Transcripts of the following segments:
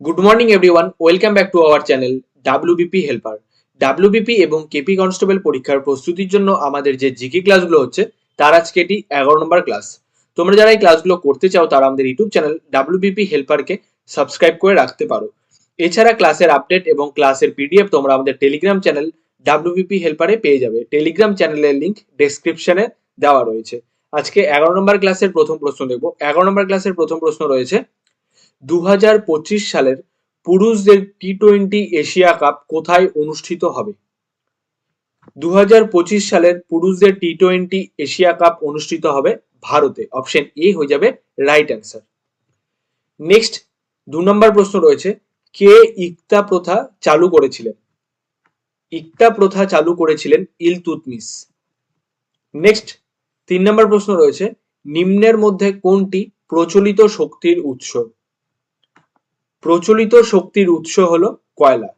Good morning everyone welcome back to our channel WBP helper WBP এবং KP constable পরীক্ষার প্রস্তুতির জন্য আমাদের যে জিকে ক্লাসগুলো হচ্ছে, তার আজকে এটি এগারো নম্বর ক্লাস। তোমরা যারা এই ক্লাসগুলো করতে চাও, তারা আমাদের ইউটিউব চ্যানেল ডাব্লিউবিপি হেল্পারকে সাবস্ক্রাইব করে রাখতে পারো। এছাড়া ক্লাসের আপডেট এবং ক্লাসের পিডিএফ তোমরা আমাদের টেলিগ্রাম চ্যানেল ডাব্লিউবিপি হেল্পারে পেয়ে যাবে। টেলিগ্রাম চ্যানেলের লিঙ্ক ডেসক্রিপশনে দেওয়া রয়েছে। আজকে এগারো নম্বর ক্লাসের প্রথম প্রশ্ন দেখব। এগারো নম্বর ক্লাসের প্রথম প্রশ্ন রয়েছে দু হাজার পঁচিশ সালের পুরুষদের টি টোয়েন্টি এশিয়া কাপ কোথায় অনুষ্ঠিত হবে? দু হাজার পঁচিশ সালের পুরুষদের টি টোয়েন্টি এশিয়া কাপ অনুষ্ঠিত হবে ভারতে। অপশন এ হয়ে যাবে রাইট অ্যান্সার। নেক্সট দু নম্বর প্রশ্ন রয়েছে, কে ইকতা প্রথা চালু করেছিলেন? ইকতা প্রথা চালু করেছিলেন ইলতুতমিস নেক্সট তিন নম্বর প্রশ্ন রয়েছে, নিম্নের মধ্যে কোনটি প্রচলিত শক্তির উৎস? প্রচলিত শক্তির উৎস হলো কয়লা।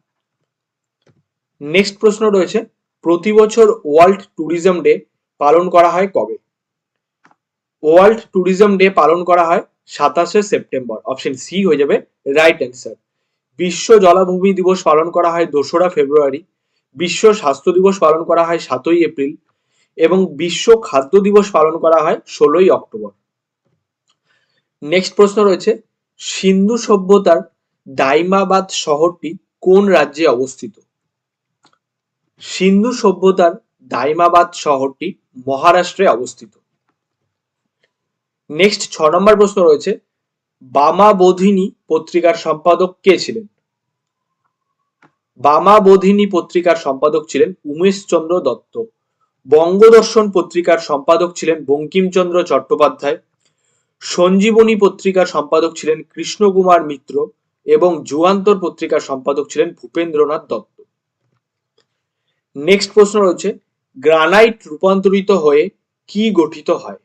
নেক্সট প্রশ্ন রয়েছে, প্রতি বছর ওয়ার্ল্ড ট্যুরিজম ডে পালন করা হয় কবে? ওয়ার্ল্ড ট্যুরিজম ডে পালন করা হয় সাতাশে সেপ্টেম্বর। অপশন সি হয়ে যাবে রাইট অ্যান্সার বিশ্ব জলাভূমি দিবস পালন করা হয় দোসরা ফেব্রুয়ারি। বিশ্ব স্বাস্থ্য দিবস পালন করা হয় সাতই এপ্রিল। এবং বিশ্ব খাদ্য দিবস পালন করা হয় ষোলোই অক্টোবর। নেক্সট প্রশ্ন রয়েছে, সিন্ধু সভ্যতার দাইমাবাদ শহরটি কোন রাজ্যে অবস্থিত? সিন্ধু সভ্যতার দাইমাবাদ শহরটি মহারাষ্ট্রে অবস্থিত। নেক্সট ছ নম্বর প্রশ্ন রয়েছে বামা বোধিনী পত্রিকার সম্পাদক কে ছিলেন? বামা বোধিনী পত্রিকার সম্পাদক ছিলেন উমেশ চন্দ্র দত্ত। বঙ্গদর্শন পত্রিকার সম্পাদক ছিলেন বঙ্কিমচন্দ্র চট্টোপাধ্যায়। সঞ্জীবনী পত্রিকার সম্পাদক ছিলেন কৃষ্ণকুমার মিত্র। এবং যুগান্তর পত্রিকার সম্পাদক ছিলেন ভূপেন্দ্রনাথ দত্ত। নেক্সট প্রশ্ন রয়েছে গ্রানাইট রূপান্তরিত হয়ে কি গঠিত হয়?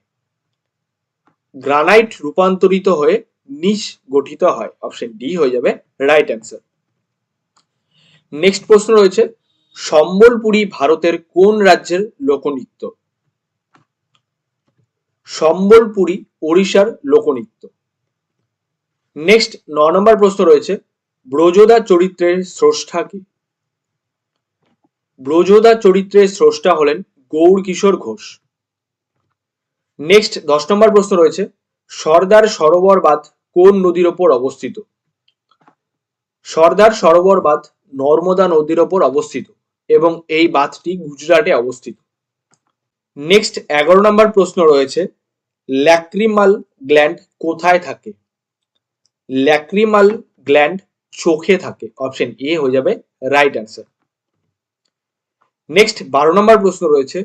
গ্রানাইট রূপান্তরিত হয়ে নিচ গঠিত হয়। অপশন ডি হয়ে যাবে রাইট অ্যান্সার নেক্সট প্রশ্ন রয়েছে, সম্বলপুরী ভারতের কোন রাজ্যের লোকনৃত্য? সম্বলপুরী, ওড়িশার লোকনৃত্য। নেক্সট ন নম্বর প্রশ্ন রয়েছে, ব্রজদা চরিত্রের স্রষ্টা কি? ব্রজদা চরিত্রের স্রষ্টা হলেন গৌর কিশোর ঘোষ। নেক্সট দশ নম্বর প্রশ্ন রয়েছে, সর্দার সরোবর বাঁধ কোন নদীর ওপর অবস্থিত? সর্দার সরোবর বাঁধ নর্মদা নদীর ওপর অবস্থিত এবং এই বাঁধটি গুজরাটে অবস্থিত। নেক্সট এগারো নম্বর প্রশ্ন রয়েছে, ল্যাক্রিমাল গ্ল্যান্ড কোথায় থাকে? ল্যাক্রিমাল গ্ল্যান্ড চোখে থাকে। অপশন এ হয়ে যাবে রাইট অ্যান্সার নেক্সট বারো নম্বর প্রশ্ন রয়েছে,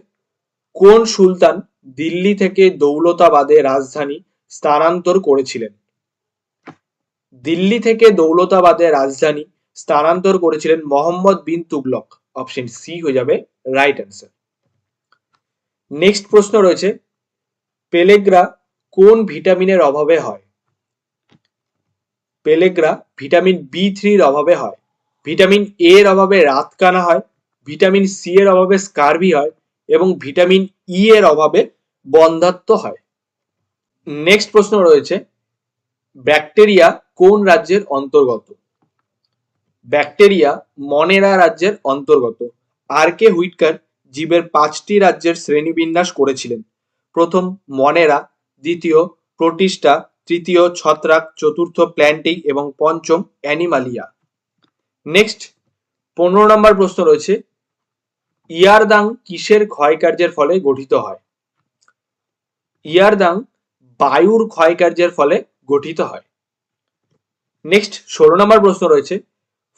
কোন সুলতান দিল্লি থেকে দৌলতাবাদে রাজধানী স্থানান্তর করেছিলেন? দিল্লি থেকে দৌলতাবাদে রাজধানী স্থানান্তর করেছিলেন মোহাম্মদ বিন তুগলক। অপশন সি হয়ে যাবে রাইট অ্যান্সার নেক্সট প্রশ্ন রয়েছে, পেলেগ্রা কোন ভিটামিনের অভাবে হয়? পেলেগ্রা ভিটামিন বি থ্রির অভাবে হয়। ভিটামিন এ এর অভাবে রাতকানা হয়, ভিটামিন সি এর অভাবে স্কারভি হয় এবং ভিটামিন ই এর অভাবে বন্ধাত্ম হয়। নেক্সট প্রশ্ন রয়েছে, ব্যাকটেরিয়া কোন রাজ্যের অন্তর্গত? ব্যাকটেরিয়া মনেরা রাজ্যের অন্তর্গত। আর কে হুইটকার জীবের পাঁচটি রাজ্যের শ্রেণীবিন্যাস করেছিলেন। প্রথম মনেরা, দ্বিতীয় প্রোটিস্টা তৃতীয় ছত্রাক চতুর্থ প্ল্যান্টিং এবং পঞ্চম অ্যানিমালিয়া। নেক্সট পনেরো নম্বর প্রশ্ন রয়েছে, ইয়ারদাং কিসের ক্ষয়কার্যের ফলে গঠিত হয়? ইয়ারদাং বায়ুর ক্ষয়কার্যের ফলে গঠিত হয়। নেক্সট ষোলো নম্বর প্রশ্ন রয়েছে,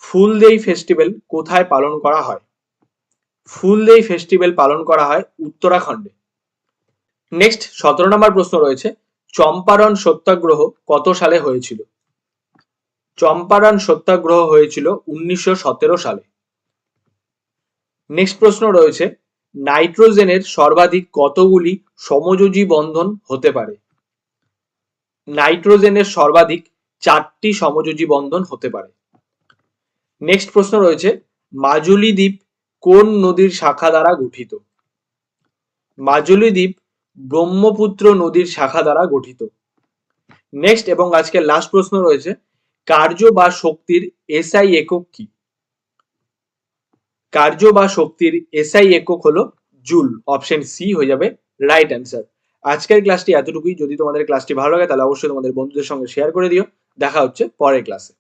ফুলদেই ফেস্টিভ্যাল কোথায় পালন করা হয়? ফুলদেই ফেস্টিভ্যাল পালন করা হয় উত্তরাখণ্ডে। নেক্সট সতেরো নম্বর প্রশ্ন রয়েছে চম্পারণ সত্যাগ্রহ কত সালে হয়েছিল? চম্পারণ সত্যাগ্রহ হয়েছিল উনিশশো সতেরো সালে। নেক্সট প্রশ্ন রয়েছে, নাইট্রোজেনের সর্বাধিক কতগুলি সমযোজী বন্ধন হতে পারে? নাইট্রোজেনের সর্বাধিক চারটি সমযোজী বন্ধন হতে পারে। নেক্সট প্রশ্ন রয়েছে, মাজুলি দ্বীপ কোন নদীর শাখা দ্বারা গঠিত? মাজুলি দ্বীপ ব্রহ্মপুত্র নদীর শাখা দ্বারা গঠিত। নেক্সট এবং আজকের লাস্ট প্রশ্ন রয়েছে, কার্য বা শক্তির এসআই একক কি? কার্য বা শক্তির এসআই একক হলো জুল অপশন সি হয়ে যাবে রাইট অ্যান্সার আজকের ক্লাসটি এতটুকুই। যদি তোমাদের ক্লাসটি ভালো লাগে, তাহলে অবশ্যই তোমাদের বন্ধুদের সঙ্গে শেয়ার করে দিও। দেখা হচ্ছে পরের ক্লাসে